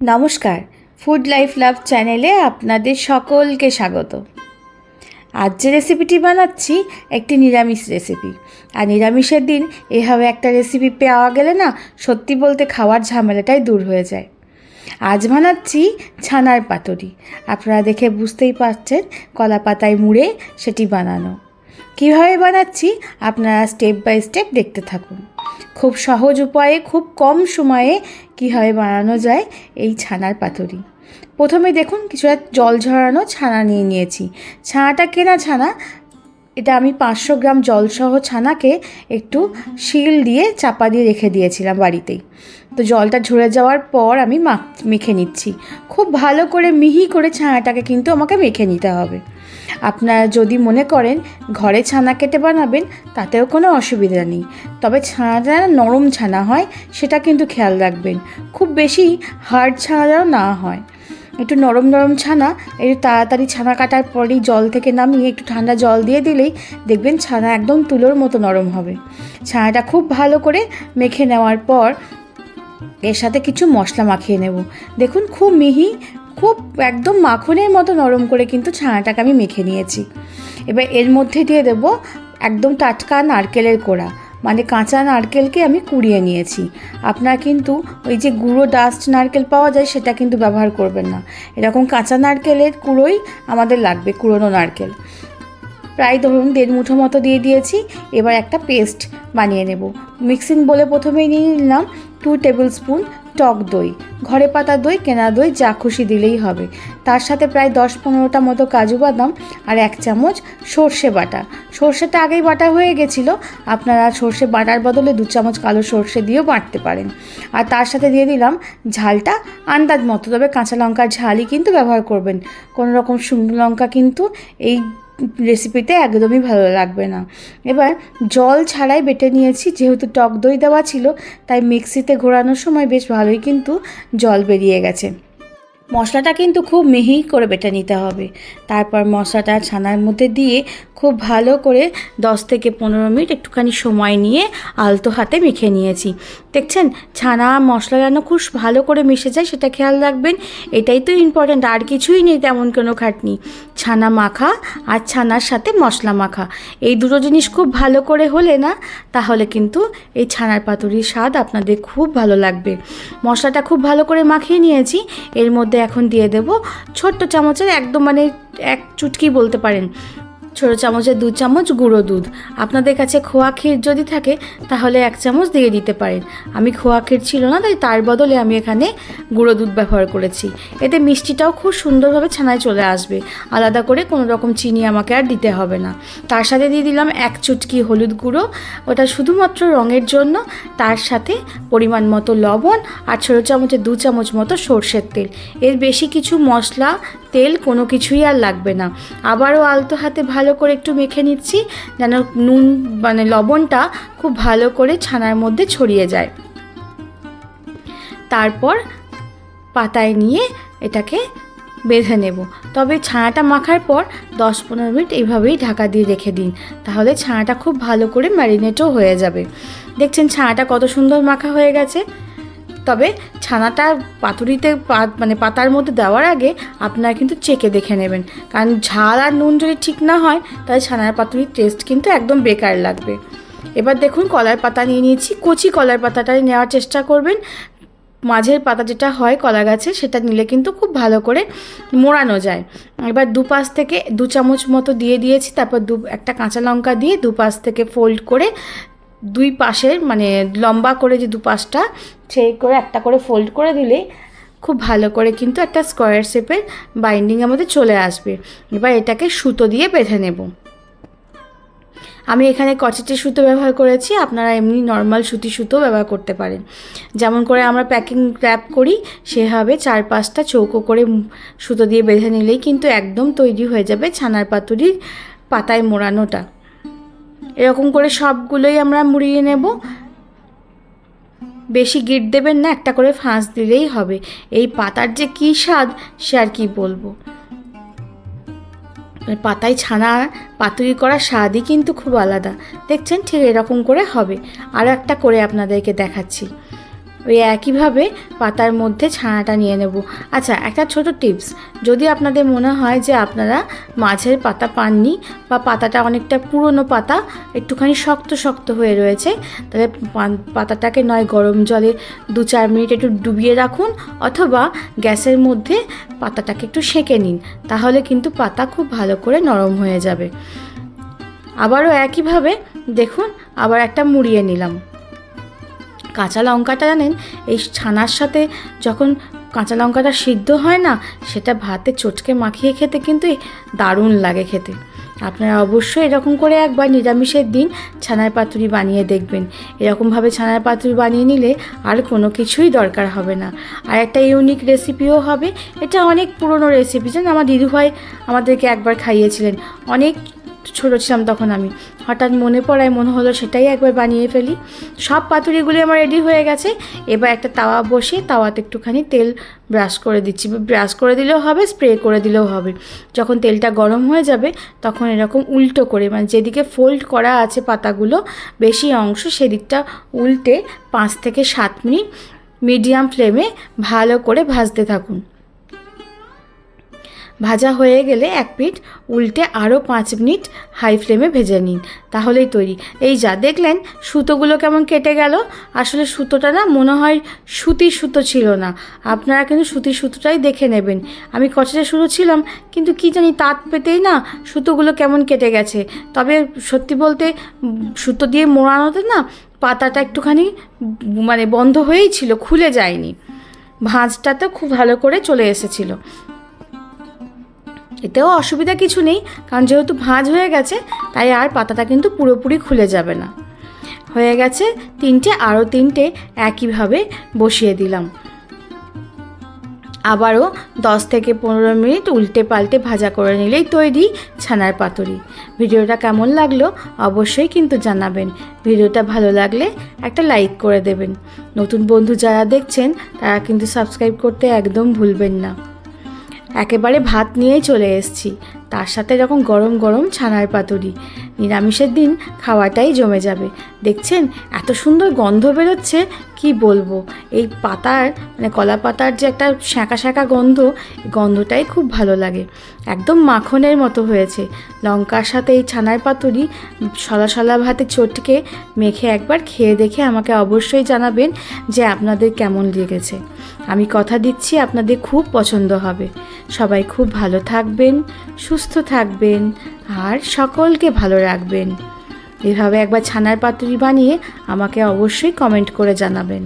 নমস্কার food life love চ্যানেলে আপনাদের সকলকে স্বাগত। আজ যে রেসিপিটি বানাচ্ছি, একটি নিরামিষ রেসিপি আর নিরামিষের দিন এভাবে একটা রেসিপি পাওয়া গেলে না, সত্যি বলতে খাওয়ার ঝামেলাটাই দূর হয়ে যায়। আজ বানাচ্ছি ছানার পাতুরি। আপনারা দেখে বুঝতেই পারছেন কলা পাতায় মুড়ে সেটি বানানো। কীভাবে বানাচ্ছি আপনারা স্টেপ বাই স্টেপ দেখতে থাকুন। খুব সহজ উপায়ে, খুব কম সময়ে কীভাবে বানানো যায় এই ছানার পাতুরি। প্রথমে দেখুন কিছুটা জল ঝরানো ছানা নিয়ে নিয়েছি। ছানাটা কেনা ছানা, এটা আমি পাঁচশো গ্রাম জলসহ ছানাকে একটু শিল দিয়ে চাপা দিয়ে রেখে দিয়েছিলাম বাড়িতেই। তো জলটা ঝরে যাওয়ার পর আমি মাখ, মেখে নিচ্ছি। খুব ভালো করে মিহি করে ছানাটাকে কিন্তু আমাকে মেখে নিতে হবে। আপনারা যদি মনে করেন ঘরে ছানা কেটে বানাবেন, তাতেও কোনো অসুবিধা নেই। তবে ছানাটা নরম ছানা হয়, সেটা কিন্তু খেয়াল রাখবেন। খুব বেশি হার্ড ছানা যেন না হয়। একটু নরম নরম ছানা, একটু তাড়াতাড়ি ছানা কাটার পরেই জল থেকে নামিয়ে একটু ঠান্ডা জল দিয়ে দিলেই দেখবেন ছানা একদম তুলোর মতো নরম হবে। ছানাটা খুব ভালো করে মেখে নেওয়ার পর এর সাথে কিছু মশলা মাখিয়ে নেব। দেখুন, খুব মিহি খুব একদম মাখনের মতো নরম করে কিন্তু ছানাটাকে আমি মেখে নিয়েছি। এবার এর মধ্যে দিয়ে দেব একদম টাটকা নারকেলের কোড়া। মানে কাঁচা নারকেলকে আমি কুড়িয়ে নিয়েছি। আপনার কিন্তু ওই যে গুঁড়ো ডাস্ট নারকেল পাওয়া যায় সেটা কিন্তু ব্যবহার করবেন না। এরকম কাঁচা নারকেলের কুড়োই আমাদের লাগবে, কুড়োনো নারকেল। প্রায় ধরুন দেড় মুঠো মতো দিয়ে দিয়েছি। এবার একটা পেস্ট বানিয়ে নেব। মিক্সিং বলে প্রথমেই নিয়ে নিলাম টু টেবিল স্পুন টক দই। ঘরে পাতা দই, কেনা দই, যা খুশি দিলেই হবে। তার সাথে প্রায় দশ পনেরোটা মতো কাজু বাদাম আর এক চামচ সর্ষে বাটা। সর্ষেটা আগেই বাটা হয়ে গেছিল। আপনারা সর্ষে বাটার বদলে দু চামচ কালো সর্ষে দিয়েও বাটতে পারেন। আর তার সাথে দিয়ে দিলাম ঝালটা আন্দাজ মতো। তবে কাঁচা লঙ্কার ঝালই কিন্তু ব্যবহার করবেন। কোনো রকম শুকনো লঙ্কা কিন্তু এই রেসিপিতে একদমই ভালো লাগবে না। এবার জল ছাড়াই বেটে নিয়েছি, যেহেতু টক দই দেওয়া ছিল, তাই মিক্সিতে ঘোরানোর সময় বেশ ভালোই কিন্তু জল বেরিয়ে গেছে। মশলাটা কিন্তু খুব মিহি করে বেটে নিতে হবে। তারপর মশলাটা ছানার মধ্যে দিয়ে খুব ভালো করে দশ থেকে পনেরো মিনিট একটুখানি সময় নিয়ে আলতো হাতে মেখে নিয়েছি। দেখছেন? ছানা, মশলা যেন খুব ভালো করে মিশে যায়, সেটা খেয়াল রাখবেন। এটাই তো ইম্পর্ট্যান্ট আর কিছুই নেই তেমন কোনো খাটনি। ছানা মাখা আর ছানার সাথে মশলা মাখা। এই দুটো জিনিস খুব ভালো করে হলে না, তাহলে কিন্তু এই ছানার পাতুরির স্বাদ আপনাদের খুব ভালো লাগবে। মশলাটা খুব ভালো করে মাখিয়ে নিয়েছি। এর মধ্যে এখন দিয়ে দেব। ছোট্ট চামচের একদম মানে এক চুটকি বলতে পারেন। ছোটো চামচের দু চামচ গুঁড়ো দুধ। আপনাদের কাছে খোয়া ক্ষীর যদি থাকে, তাহলে এক চামচ দিয়ে দিতে পারেন। আমি খোয়া ক্ষীর ছিল না, তাই তার বদলে আমি এখানে গুঁড়ো দুধ ব্যবহার করেছি। এতে মিষ্টিটাও খুব সুন্দরভাবে ছানায় চলে আসবে। আলাদা করে কোনো রকম চিনি আমাকে আর দিতে হবে না। তার সাথে দিয়ে দিলাম এক চুটকি হলুদ গুঁড়ো। ওটা শুধুমাত্র রঙের জন্য। তার সাথে পরিমাণ মতো লবণ আর ছোটো চামচের দু চামচ মতো সর্ষের তেল। এর বেশি কিছু মশলা, তেল কোনো কিছুই আর লাগবে না। আবারও আলতো হাতে ভালো করে একটু মেখে নিচ্ছি, যেন নুন মানে লবণটা খুব ভালো করে ছানার মধ্যে ছড়িয়ে যায়। তারপর পাতায় নিয়ে এটাকে বেঁধে নেব। তবে ছানাটা মাখার পর দশ পনেরো মিনিট এইভাবেই ঢাকা দিয়ে রেখে দিন। তাহলে ছানাটা খুব ভালো করে ম্যারিনেটও হয়ে যাবে। দেখছেন ছানাটা কত সুন্দর মাখা হয়ে গেছে। তবে ছানাটা পাতুরিতে মানে পাতার মধ্যে দেওয়ার আগে আপনারা কিন্তু চেকে দেখে নেবেন। কারণ ঝাল আর নুন যদি ঠিক না হয়, তাহলে ছানার পাতুরির টেস্ট কিন্তু একদম বেকার লাগবে। এবার দেখুন, কলার পাতা নিয়ে নিয়েছি। কচি কলার পাতাটাই নেওয়ার চেষ্টা করবেন। মাঝের পাতা যেটা হয় কলা গাছে, সেটা নিলে কিন্তু খুব ভালো করে মোড়ানো যায়। এবার দুপাশ থেকে দু চামচ মতো দিয়ে দিয়েছি। তারপর দু, একটা কাঁচা লঙ্কা দিয়ে দুপাশ থেকে ফোল্ড করে দুই পাশের মানে লম্বা করে যে দুপাশটা, সেই করে একটা করে ফোল্ড করে দিলেই খুব ভালো করে কিন্তু একটা স্কোয়ার শেপের বাইন্ডিং আমাদের চলে আসবে। এবার এটাকে সুতো দিয়ে বেঁধে নেব। আমি এখানে কচেটের সুতো ব্যবহার করেছি, আপনারা এমনি নর্মাল সুতি সুতো ব্যবহার করতে পারেন। যেমন করে আমরা প্যাকিং র্যাপ করি, সেভাবে চার পাঁচটা চৌকো করে সুতো দিয়ে বেঁধে নিলেই কিন্তু একদম তৈরি হয়ে যাবে ছানার পাতুরির পাতায় মোড়ানোটা। এরকম করে সবগুলোই আমরা মুড়িয়ে নেব। বেশি গিট দেবেন না, একটা করে ফাঁস দিলেই হবে। এই পাতার যে কী স্বাদ, সে আর কি বলব? পাতায় ছানা পাতুরি করা স্বাদই কিন্তু খুব আলাদা। দেখছেন ঠিক এরকম করে হবে। আরও একটা করে আপনাদেরকে দেখাচ্ছি। ওই একইভাবে পাতার মধ্যে ছানাটা নিয়ে নেব। আচ্ছা একটা ছোট টিপস। যদি আপনাদের মনে হয় যে আপনারা মাছের পাতা পাননি বা পাতাটা অনেকটা পুরনো পাতা, একটুখানি শক্ত শক্ত হয়ে রয়েছে, তাহলে পাতাটাকে নয় গরম জলে দু চার মিনিট একটু ডুবিয়ে রাখুন অথবা গ্যাসের মধ্যে পাতাটাকে একটু সেঁকে নিন, তাহলে কিন্তু পাতা খুব ভালো করে নরম হয়ে যাবে। আবারও একইভাবে দেখুন, আবার একটা মুড়িয়ে নিলাম। কাঁচা লঙ্কাটা জানেন, এই ছানার সাথে যখন কাঁচা লঙ্কাটা সিদ্ধ হয় না, সেটা ভাতে চটকে মাখিয়ে খেতে কিন্তু দারুণ লাগে খেতে। আপনারা অবশ্যই এরকম করে একবার নিরামিষের দিন ছানার পাতুরি বানিয়ে দেখবেন। এরকমভাবে ছানার পাতুরি বানিয়ে নিলে আর কোনো কিছুই দরকার হবে না। আর একটা ইউনিক রেসিপিও হবে, এটা অনেক পুরনো রেসিপি। জানেন, আমার দিদিভাই আমাদেরকে একবার খাইয়েছিলেন। অনেক ছোটো ছিলাম তখন আমি। হঠাৎ মনে পড়ায় মনে হলো সেটাই একবার বানিয়ে ফেলি। সব পাতুরিগুলি আমার রেডি হয়ে গেছে। এবার একটা তাওয়া বসে তাওয়াতে একটুখানি তেল ব্রাশ করে দিচ্ছি। ব্রাশ করে দিলেও হবে স্প্রে করে দিলেও হবে। যখন তেলটা গরম হয়ে যাবে, তখন এরকম উল্টো করে মানে যেদিকে ফোল্ড করা আছে পাতাগুলো, বেশি অংশ সেদিকটা উল্টে পাঁচ থেকে সাত মিনিট মিডিয়াম ফ্লেমে ভালো করে ভাজতে থাকুন। ভাজা হয়ে গেলে এক পিঠ উল্টে আরও পাঁচ মিনিট হাই ফ্লেমে ভেজে নিন, তাহলেই তৈরি। এই যা দেখলেন, সুতোগুলো কেমন কেটে গেল? আসলে সুতোটা না মনে হয় সুতির সুতো ছিল না। আপনারা কিন্তু সুতির সুতোটাই দেখে নেবেন। আমি কচরে সুতো ছিলাম, কিন্তু কি জানি তাঁত পেতেই না সুতোগুলো কেমন কেটে গেছে। তবে সত্যি বলতে, সুতো দিয়ে মোড়ানোতে না পাতাটা একটুখানি মানে বন্ধ হয়েই ছিল, খুলে যায়নি। ভাঁজটা তো খুব ভালো করে চলে এসেছিল। এতেও অসুবিধা কিছু নেই, কারণ যেহেতু ভাঁজ হয়ে গেছে, তাই আর পাতাটা কিন্তু পুরোপুরি খুলে যাবে না। হয়ে গেছে তিনটে আরও তিনটে একইভাবে বসিয়ে দিলাম। আবারও দশ থেকে পনেরো মিনিট উল্টে পাল্টে ভাজা করে নিলেই তৈরি ছানার পাতুরি। ভিডিওটা কেমন লাগল অবশ্যই কিন্তু জানাবেন। ভিডিওটা ভালো লাগলে একটা লাইক করে দেবেন। নতুন বন্ধু যারা দেখছেন, তারা কিন্তু সাবস্ক্রাইব করতে একদম ভুলবেন না। একেবারে ভাত নিয়েই চলে এসেছি। তার সাথে এরকম গরম গরম ছানার পাতুরি, নিরামিষের দিন খাওয়াটাই জমে যাবে। দেখছেন, এত সুন্দর গন্ধ বেরোচ্ছে, কি বলব? এই পাতার মানে কলা পাতার যে একটা শাঁকা শাঁকা গন্ধ গন্ধটাই খুব ভালো লাগে। একদম মাখনের মতো হয়েছে। লঙ্কার সাথে এই ছানার পাতুরি, সলা সলা ভাতে চটকে মেখে একবার খেয়ে দেখে আমাকে অবশ্যই জানাবেন যে আপনাদের কেমন লেগেছে। আমি কথা দিচ্ছি, আপনাদের খুব পছন্দ হবে। সবাই খুব ভালো থাকবেন সুস্থ থাকবেন আর সকলকে ভালো রাখবেন। এভাবে একবার ছানার পাতুরি বানিয়ে আমাকে অবশ্যই কমেন্ট করে জানাবেন।